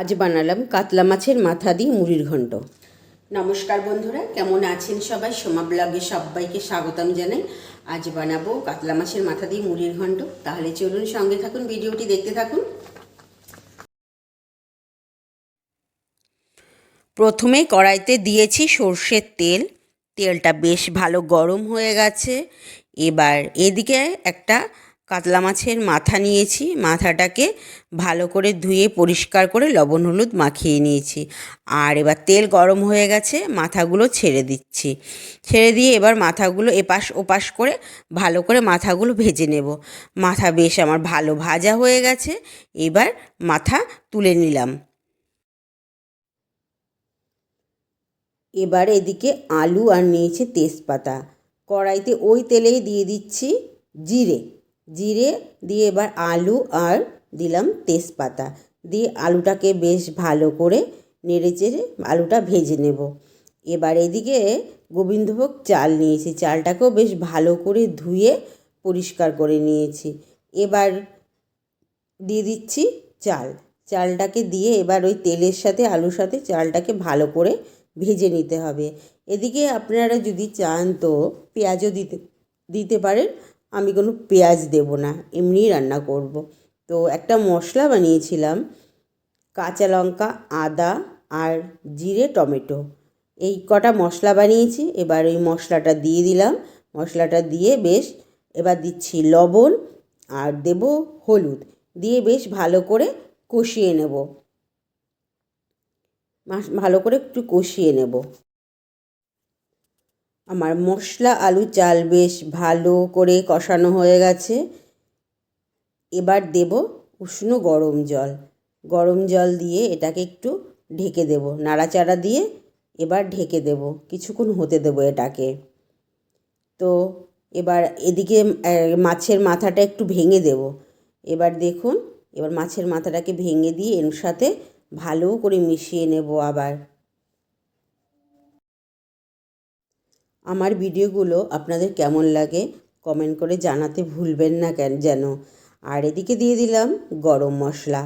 আজ বানালাম কাতলা মাছের মাথা দিয়ে মুড়ির ঘন্ট নমস্কার বন্ধুরা, কেমন আছেন সবাই? সোমা ব্লগে সবাইকে স্বাগতম জানাই। আজ বানাবো কাতলা মাছের মাথা দিয়ে মুড়ির ঘন্ট তাহলে চলুন সঙ্গে থাকুন, ভিডিওটি দেখতে থাকুন। প্রথমে কড়াইতে দিয়েছি সর্ষের তেল। তেলটা বেশ ভালো গরম হয়ে গেছে। এবার এদিকে একটা কাতলা মাছের মাথা নিয়েছি, মাথাটাকে ভালো করে ধুয়ে পরিষ্কার করে লবণ হলুদ মাখিয়ে নিয়েছি। আর এবার তেল গরম হয়ে গেছে, মাথাগুলো ছেড়ে দিচ্ছি। ছেড়ে দিয়ে এবার মাথাগুলো এপাশ ওপাশ করে ভালো করে মাথাগুলো ভেজে নেব। মাথা বেশ আমার ভালো ভাজা হয়ে গেছে, এবার মাথা তুলে নিলাম। এবার এদিকে আলু আর নিয়েছে তেজপাতা। কড়াইতে ওই তেলেই দিয়ে দিচ্ছি জিরে। জিরে, দিয়ে এবার আলু আর দিলাম তেজপাতা। দিয়ে আলুটাকে বেশ ভালো করে নেড়ে চেড়ে আলুটা ভেজে নেব। এবার এদিকে গোবিন্দভোগ চাল নিয়েছি। চালটাকেও বেশ ভালো করে ধুয়ে পরিষ্কার করে নিয়েছি। এবার দিয়ে দিচ্ছি চাল। চালটাকে দিয়ে এবার ওই তেলের সাথে আলুর সাথে চালটাকে ভালো করে ভেজে নিতে হবে। এদিকে আপনারা যদি চান তো পেঁয়াজও দিতে দিতে পারেন। আমি কোনো পেঁয়াজ দেব না, এমনিই রান্না করব। তো একটা মশলা বানিয়েছিলাম, কাঁচা লঙ্কা, আদা আর জিরে, টমেটো। এই কটা মশলা বানিয়েছি, এবার ওই মশলাটা দিয়ে দিলাম। মশলাটা দিয়ে বেশ, এবার দিচ্ছি লবণ আর দেব হলুদ। দিয়ে বেশ ভালো করে কষিয়ে নেব। ভালো করে একটু কষিয়ে নেব। আমার মশলা আলু চাল বেশ ভালো করে কষানো হয়ে গেছে। এবার দেব উষ্ণ গরম জল। গরম জল দিয়ে এটাকে একটু ঢেকে দেব, নাড়াচাড়া দিয়ে এবার ঢেকে দেব, কিছুক্ষণ হতে দেব এটাকে। তো এবার এদিকে মাছের মাথাটা একটু ভেঙে দেব। এবার দেখুন, এবার মাছের মাথাটাকে ভেঙে দিয়ে এর সাথে ভালো করে মিশিয়ে নেব আবার। আমার ভিডিওগুলো আপনাদের কেমন লাগে কমেন্ট করে জানাতে ভুলবেন না কেন যেন। আর এদিকে দিয়ে দিলাম গরম মশলা।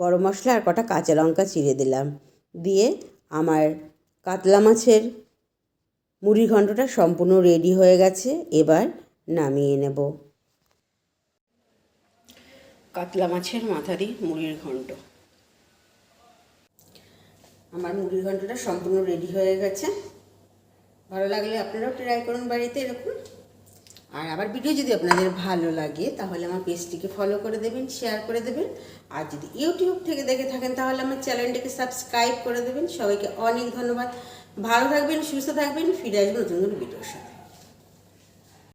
গরম মশলা আর কটা কাঁচা লঙ্কা চিড়ে দিলাম। দিয়ে আমার কাতলা মাছের মুড়ি ঘণ্টটা সম্পূর্ণ রেডি হয়ে গেছে। এবার নামিয়ে নেব। কাতলা মাছের মাথা দিয়ে মুড়ির ঘণ্ট। আমার মুড়ির ঘণ্টটা সম্পূর্ণ রেডি হয়ে গেছে। ভালো লাগলে আপনারাও ট্রাই করুন বাড়িতে এরকম। আর আমার ভিডিও যদি আপনাদের ভালো লাগে, তাহলে আমার পেজটিকে ফলো করে দেবেন শেয়ার করে দেবেন। আর যদি ইউটিউব থেকে দেখে থাকেন, তাহলে আমার চ্যানেলটিকে সাবস্ক্রাইব করে দেবেন। সবাইকে অনেক ধন্যবাদ। ভালো থাকবেন, সুস্থ থাকবেন। ফিরে আসবেন নতুন নতুন ভিডিওর সাথে।